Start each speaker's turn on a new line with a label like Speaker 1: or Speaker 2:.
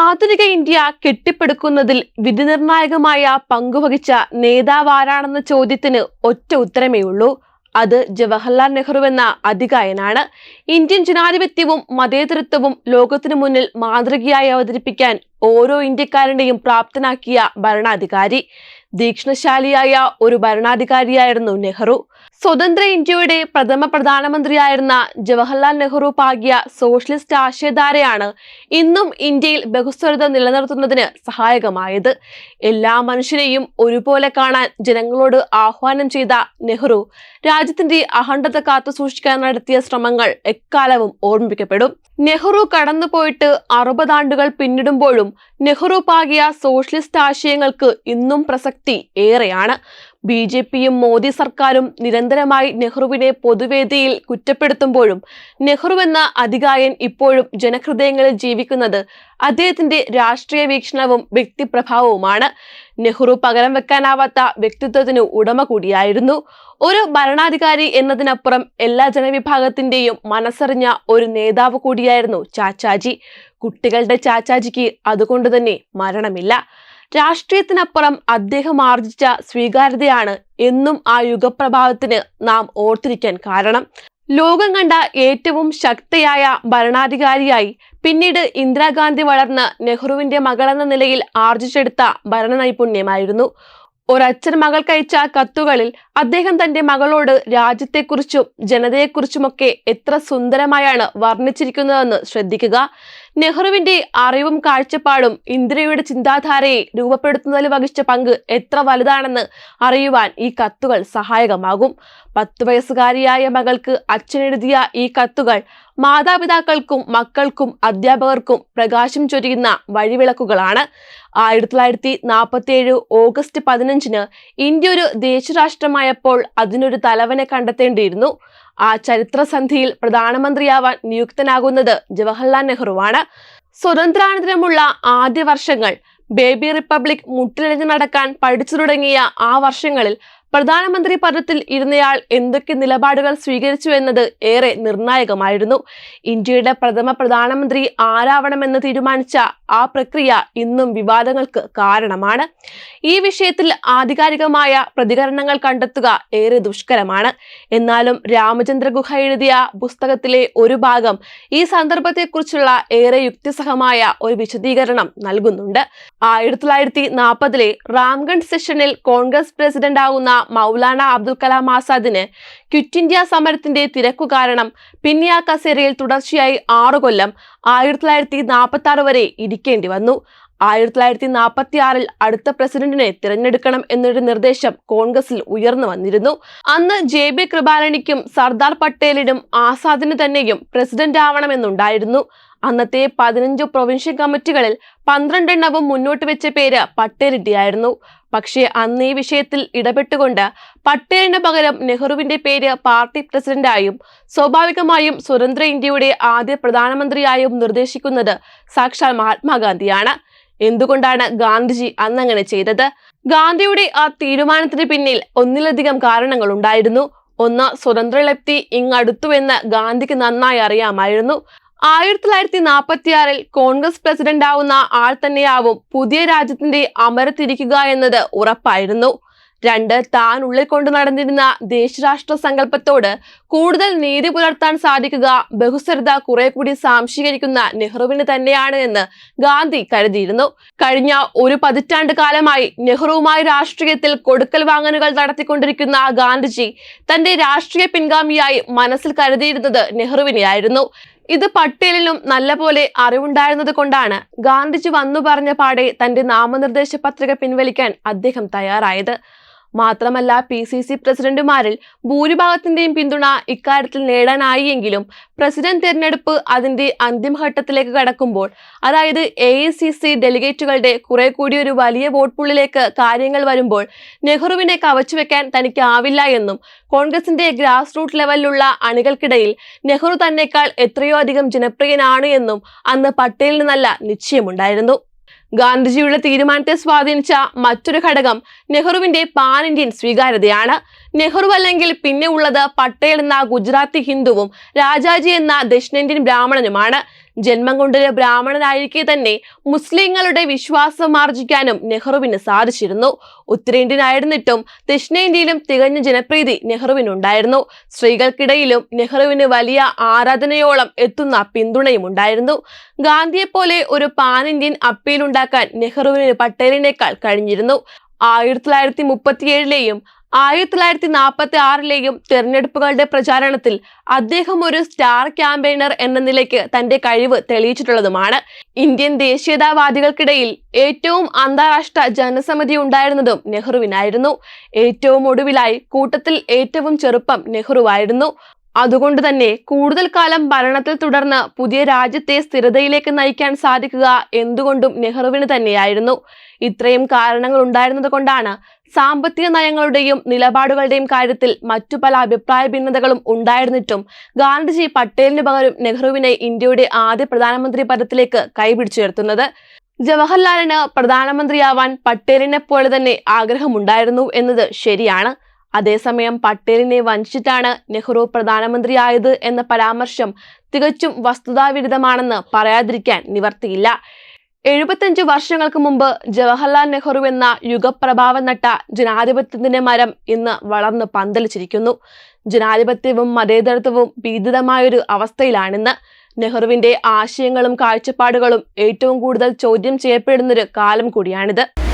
Speaker 1: ആധുനിക ഇന്ത്യ കെട്ടിപ്പടുക്കുന്നതിൽ വിധിനിർണായകമായ പങ്കുവഹിച്ച നേതാവാരാണെന്ന ചോദ്യത്തിന് ഒറ്റ ഉത്തരമേ ഉള്ളൂ. അത് ജവഹർലാൽ നെഹ്റു എന്ന അധികായനാണ്. ഇന്ത്യൻ ജനാധിപത്യവും മതേതരത്വവും ലോകത്തിനു മുന്നിൽ മാതൃകയായി അവതരിപ്പിക്കാൻ ഓരോ ഇന്ത്യക്കാരനെയും പ്രാപ്തനാക്കിയ ഭരണാധികാരി. ദീക്ഷണശാലിയായ ഒരു ഭരണാധികാരിയായിരുന്നു നെഹ്റു. സ്വതന്ത്ര ഇന്ത്യയുടെ പ്രഥമ പ്രധാനമന്ത്രിയായിരുന്ന ജവഹർലാൽ നെഹ്റു പാകിയ സോഷ്യലിസ്റ്റ് ആശയധാരയാണ് ഇന്നും ഇന്ത്യയിൽ ബഹുസ്വരത നിലനിർത്തുന്നതിന് സഹായകമായത്. എല്ലാ മനുഷ്യരെയും ഒരുപോലെ കാണാൻ ജനങ്ങളോട് ആഹ്വാനം ചെയ്ത നെഹ്റു രാജ്യത്തിന്റെ അഖണ്ഡത കാത്തു സൂക്ഷിക്കാൻ നടത്തിയ ശ്രമങ്ങൾ എക്കാലവും ഓർമ്മിപ്പിക്കപ്പെടും. നെഹ്റു കടന്നുപോയിട്ട് അറുപതാണ്ടുകൾ പിന്നിടുമ്പോഴും നെഹ്റു പാകിയ സോഷ്യലിസ്റ്റ് ആശയങ്ങൾക്ക് ഇന്നും പ്രസക്തി ഏറെയാണ്. ബി ജെ പിയും മോദി സർക്കാരും നിരന്തരമായി നെഹ്റുവിനെ പൊതുവേദിയിൽ കുറ്റപ്പെടുത്തുമ്പോഴും നെഹ്റു എന്ന അധികായൻ ഇപ്പോഴും ജനഹൃദയങ്ങളിൽ ജീവിക്കുന്നത് അദ്ദേഹത്തിന്റെ രാഷ്ട്രീയ വീക്ഷണവും വ്യക്തിപ്രഭാവവുമാണ്. നെഹ്റു പകരം വെക്കാനാവാത്ത വ്യക്തിത്വത്തിന് ഉടമ കൂടിയായിരുന്നു. ഒരു ഭരണാധികാരി എന്നതിനപ്പുറം എല്ലാ ജനവിഭാഗത്തിന്റെയും മനസ്സറിഞ്ഞ ഒരു നേതാവ് കൂടിയായിരുന്നു ചാച്ചാജി. കുട്ടികളുടെ ചാച്ചാജിക്ക് അതുകൊണ്ട് തന്നെ മരണമില്ല. രാഷ്ട്രീയത്തിനപ്പുറം അദ്ദേഹം ആർജിച്ച സ്വീകാര്യതയാണ് എന്നും ആ യുഗപ്രഭാവത്തിന് നാം ഓർത്തിരിക്കാൻ കാരണം. ലോകം കണ്ട ഏറ്റവും ശക്തയായ ഭരണാധികാരിയായി പിന്നീട് ഇന്ദിരാഗാന്ധി വളർന്ന് നെഹ്റുവിന്റെ മകളെന്ന നിലയിൽ ആർജിച്ചെടുത്ത ഭരണ നൈപുണ്യമായിരുന്നു ഒരച്ഛൻ മകൾക്കയച്ച കത്തുകളിൽ അദ്ദേഹം തന്റെ മകളോട് രാജ്യത്തെക്കുറിച്ചും ജനതയെക്കുറിച്ചുമൊക്കെ എത്ര സുന്ദരമായാണ് വർണിച്ചിരിക്കുന്നതെന്ന് ശ്രദ്ധിക്കുക. നെഹ്റുവിന്റെ അറിവും കാഴ്ചപ്പാടും ഇന്ദിരയുടെ ചിന്താധാരയെ രൂപപ്പെടുത്തുന്നതിൽ വഹിച്ച പങ്ക് എത്ര വലുതാണെന്ന് അറിയുവാൻ ഈ കത്തുകൾ സഹായകമാകും. പത്തു വയസ്സുകാരിയായ മകൾക്ക് അച്ഛനെഴുതിയ ഈ കത്തുകൾ മാതാപിതാക്കൾക്കും മക്കൾക്കും അധ്യാപകർക്കും പ്രകാശം ചൊരിയുന്ന വഴിവിളക്കുകളാണ്. ആയിരത്തി തൊള്ളായിരത്തി നാൽപ്പത്തി ഏഴ് ഓഗസ്റ്റ് പതിനഞ്ചിന് ഇന്ത്യ ഒരു ദേശരാഷ്ട്രമായപ്പോൾ അതിനൊരു തലവനെ കണ്ടെത്തേണ്ടിയിരുന്നു. ആ ചരിത്രസന്ധിയിൽ പ്രധാനമന്ത്രിയാവാൻ നിയുക്തനാകുന്നത് ജവഹർലാൽ നെഹ്റുവാണ്. സ്വതന്ത്രാനന്തരമുള്ള ആദ്യ വർഷങ്ങൾ ബേബി റിപ്പബ്ലിക് മുട്ടിലിഴഞ്ഞു നടക്കാൻ പഠിച്ചു തുടങ്ങിയ ആ വർഷങ്ങളിൽ പ്രധാനമന്ത്രി പദത്തിൽ ഇരുന്നയാൾ എന്തൊക്കെ നിലപാടുകൾ സ്വീകരിച്ചു എന്നത് ഏറെ നിർണായകമായിരുന്നു. ഇന്ത്യയുടെ പ്രഥമ പ്രധാനമന്ത്രി ആരാവണമെന്ന് തീരുമാനിച്ച ആ പ്രക്രിയ ഇന്നും വിവാദങ്ങൾക്ക് കാരണമാണ്. ഈ വിഷയത്തിൽ ആധികാരികമായ പ്രതികരണങ്ങൾ കണ്ടെത്തുക ഏറെ ദുഷ്കരമാണ്. എന്നാലും രാമചന്ദ്രഗുഹ എഴുതിയ പുസ്തകത്തിലെ ഒരു ഭാഗം ഈ സന്ദർഭത്തെക്കുറിച്ചുള്ള ഏറെ യുക്തിസഹമായ ഒരു വിശദീകരണം നൽകുന്നുണ്ട്. ആയിരത്തി തൊള്ളായിരത്തി നാൽപ്പതിലെ റാംഗഡ് സെഷനിൽ കോൺഗ്രസ് പ്രസിഡന്റ് ആകുന്ന മൗലാന അബ്ദുൽ കലാം ആസാദിന് ക്വിറ്റ് ഇന്ത്യ സമരത്തിന്റെ തിരക്കു കാരണം പിന്നിയ കസേരയിൽ തുടർച്ചയായി ആറു കൊല്ലം ആയിരത്തി തൊള്ളായിരത്തി നാൽപ്പത്തി ആറ് വരെ ഇരിക്കേണ്ടി വന്നു. ആയിരത്തി തൊള്ളായിരത്തി നാൽപ്പത്തി ആറിൽ അടുത്ത പ്രസിഡന്റിനെ തിരഞ്ഞെടുക്കണം എന്നൊരു നിർദ്ദേശം കോൺഗ്രസിൽ ഉയർന്നു വന്നിരുന്നു. അന്ന് ജെ ബി കൃപാലണിക്കും സർദാർ പട്ടേലിനും ആസാദിന് തന്നെയും പ്രസിഡന്റ് ആവണമെന്നുണ്ടായിരുന്നു. അന്നത്തെ പതിനഞ്ച് പ്രൊവിൻഷ്യൽ കമ്മിറ്റികളിൽ പന്ത്രണ്ടെണ്ണവും മുന്നോട്ട് വെച്ച പേര് പട്ടേലിന്റെയായിരുന്നു. പക്ഷേ അന്ന് ഈ വിഷയത്തിൽ ഇടപെട്ടുകൊണ്ട് പട്ടേലിന് പകരം നെഹ്റുവിന്റെ പേര് പാർട്ടി പ്രസിഡന്റായും സ്വാഭാവികമായും സ്വതന്ത്ര ഇന്ത്യയുടെ ആദ്യ പ്രധാനമന്ത്രിയായും നിർദ്ദേശിക്കുന്നത് സാക്ഷാൽ മഹാത്മാഗാന്ധിയാണ്. എന്തുകൊണ്ടാണ് ഗാന്ധിജി അന്നങ്ങനെ ചെയ്തത്? ഗാന്ധിയുടെ ആ തീരുമാനത്തിന് പിന്നിൽ ഒന്നിലധികം കാരണങ്ങൾ ഉണ്ടായിരുന്നു. ഒന്ന് സ്വതന്ത്ര ലപ്തി ഇങ്ങടുത്തുവെന്ന് ഗാന്ധിക്ക് നന്നായി അറിയാമായിരുന്നു. ആയിരത്തി തൊള്ളായിരത്തി നാൽപ്പത്തിയാറിൽ കോൺഗ്രസ് പ്രസിഡന്റ് ആവുന്ന ആൾ തന്നെയാവും പുതിയ രാജ്യത്തിന്റെ അമരത്തിരിക്കുക എന്നത് ഉറപ്പായിരുന്നു. രണ്ട് താൻ ഉള്ളിൽ കൊണ്ട് നടന്നിരുന്ന ദേശരാഷ്ട്ര സങ്കല്പത്തോട് കൂടുതൽ നീതി പുലർത്താൻ സാധിക്കുക ബഹുസ്വരത കുറെ കൂടി സാംശീകരിക്കുന്ന നെഹ്റുവിന് തന്നെയാണ് എന്ന് ഗാന്ധി കരുതിയിരുന്നു. കഴിഞ്ഞ ഒരു പതിറ്റാണ്ട് കാലമായി നെഹ്റുവുമായി രാഷ്ട്രീയത്തിൽ കൊടുക്കൽ വാങ്ങലുകൾ നടത്തിക്കൊണ്ടിരിക്കുന്ന ഗാന്ധിജി തന്റെ രാഷ്ട്രീയ പിൻഗാമിയായി മനസ്സിൽ കരുതിയിരുന്നത് നെഹ്റുവിനെയായിരുന്നു. ഇത് പട്ടേലിനും നല്ലപോലെ അറിവുണ്ടായിരുന്നത് കൊണ്ടാണ് ഗാന്ധിജി വന്നു പറഞ്ഞ പാടെ തന്റെ നാമനിർദ്ദേശ പത്രിക പിൻവലിക്കാൻ അദ്ദേഹം തയ്യാറായത്. മാത്രമല്ല പി സി സി പ്രസിഡന്റുമാരിൽ ഭൂരിഭാഗത്തിന്റെയും പിന്തുണ ഇക്കാര്യത്തിൽ നേടാനായി എങ്കിലും പ്രസിഡന്റ് തിരഞ്ഞെടുപ്പ് അതിന്റെ അന്തിമഘട്ടത്തിലേക്ക് കടക്കുമ്പോൾ അതായത് എ ഐ സി സി ഡെലിഗേറ്റുകളുടെ കുറെ കൂടി ഒരു വലിയ വോട്ട് പുള്ളിലേക്ക് കാര്യങ്ങൾ വരുമ്പോൾ നെഹ്റുവിനെ കവച്ചുവെക്കാൻ തനിക്ക് ആവില്ല എന്നും കോൺഗ്രസിന്റെ ഗ്രാസ് റൂട്ട് ലെവലിലുള്ള അണികൾക്കിടയിൽ നെഹ്റു തന്നെക്കാൾ എത്രയോ അധികം ജനപ്രിയനാണ് എന്നും അന്ന് പട്ടേലിന് നല്ല നിശ്ചയമുണ്ടായിരുന്നു. ഗാന്ധിജിയുടെ തീരുമാനത്തെ സ്വാധീനിച്ച മറ്റൊരു ഘടകം നെഹ്റുവിന്റെ പാൻ ഇന്ത്യൻ സ്വീകാര്യതയാണ്. നെഹ്റു അല്ലെങ്കിൽ പിന്നെ ഉള്ളത് പട്ടേൽ എന്ന ഗുജറാത്തി ഹിന്ദുവും രാജാജി എന്ന ദക്ഷിണേന്ത്യൻ ബ്രാഹ്മണനുമാണ്. ജന്മം കൊണ്ടൊരു ബ്രാഹ്മണനായിരിക്കെ തന്നെ മുസ്ലിങ്ങളുടെ വിശ്വാസം ആർജിക്കാനും നെഹ്റുവിന് സാധിച്ചിരുന്നു. ഉത്തരേന്ത്യനായിരുന്നിട്ടും ദക്ഷിണേന്ത്യയിലും തികഞ്ഞ ജനപ്രീതി നെഹ്റുവിനുണ്ടായിരുന്നു. സ്ത്രീകൾക്കിടയിലും നെഹ്റുവിന് വലിയ ആരാധനയോളം എത്തുന്ന പിന്തുണയും ഉണ്ടായിരുന്നു. ഗാന്ധിയെപ്പോലെ ഒരു പാൻ ഇന്ത്യൻ അപ്പീൽ ഉണ്ടാക്കാൻ നെഹ്റുവിന് പട്ടേലിനേക്കാൾ കഴിഞ്ഞിരുന്നു. ആയിരത്തി തൊള്ളായിരത്തി മുപ്പത്തിയേഴിലെയും ആയിരത്തി തൊള്ളായിരത്തി നാൽപ്പത്തി ആറിലെയും തെരഞ്ഞെടുപ്പുകളുടെ പ്രചാരണത്തിൽ അദ്ദേഹം ഒരു സ്റ്റാർ ക്യാമ്പയിനർ എന്ന നിലയ്ക്ക് തന്റെ കഴിവ് തെളിയിച്ചിട്ടുള്ളതുമാണ്. ഇന്ത്യൻ ദേശീയതാവാദികൾക്കിടയിൽ ഏറ്റവും അന്താരാഷ്ട്ര ജനസമിതി ഉണ്ടായിരുന്നതും നെഹ്റുവിനായിരുന്നു. ഏറ്റവും ഒടുവിലായി കൂട്ടത്തിൽ ഏറ്റവും ചെറുപ്പം നെഹ്റുവായിരുന്നു. അതുകൊണ്ട് തന്നെ കൂടുതൽ കാലം ഭരണത്തിൽ തുടർന്ന് പുതിയ രാജ്യത്തെ സ്ഥിരതയിലേക്ക് നയിക്കാൻ സാധിക്കുക എന്തുകൊണ്ടും നെഹ്റുവിന് തന്നെയായിരുന്നു. ഇത്രയും കാരണങ്ങൾ ഉണ്ടായിരുന്നത് കൊണ്ടാണ് സാമ്പത്തിക നയങ്ങളുടെയും നിലപാടുകളുടെയും കാര്യത്തിൽ മറ്റു പല അഭിപ്രായ ഭിന്നതകളും ഉണ്ടായിരുന്നിട്ടും ഗാന്ധിജി പട്ടേലിന് പകരം നെഹ്റുവിനെ ഇന്ത്യയുടെ ആദ്യ പ്രധാനമന്ത്രി പദത്തിലേക്ക് കൈപിടിച്ചുയർത്തുന്നത്. ജവഹർലാലിന് പ്രധാനമന്ത്രിയാവാൻ പട്ടേലിനെ പോലെ തന്നെ ആഗ്രഹമുണ്ടായിരുന്നു എന്നത് ശരിയാണ്. അതേസമയം പട്ടേലിനെ വഞ്ചിച്ചിട്ടാണ് നെഹ്റു പ്രധാനമന്ത്രിയായത് എന്ന പരാമർശം തികച്ചും വസ്തുതാവിരുദ്ധമാണെന്ന് പറയാതിരിക്കാൻ നിവർത്തിയില്ല. എഴുപത്തഞ്ച് വർഷങ്ങൾക്ക് മുമ്പ് ജവഹർലാൽ നെഹ്റു എന്ന യുഗപ്രഭാവ നട്ട ജനാധിപത്യത്തിന്റെ മരം ഇന്ന് വളർന്ന് പന്തലിച്ചിരിക്കുന്നു. ജനാധിപത്യവും മതേതരത്വവും ഭീതിതമായൊരു അവസ്ഥയിലാണിന്ന്. നെഹ്റുവിന്റെ ആശയങ്ങളും കാഴ്ചപ്പാടുകളും ഏറ്റവും കൂടുതൽ ചോദ്യം ചെയ്യപ്പെടുന്നൊരു കാലം കൂടിയാണിത്.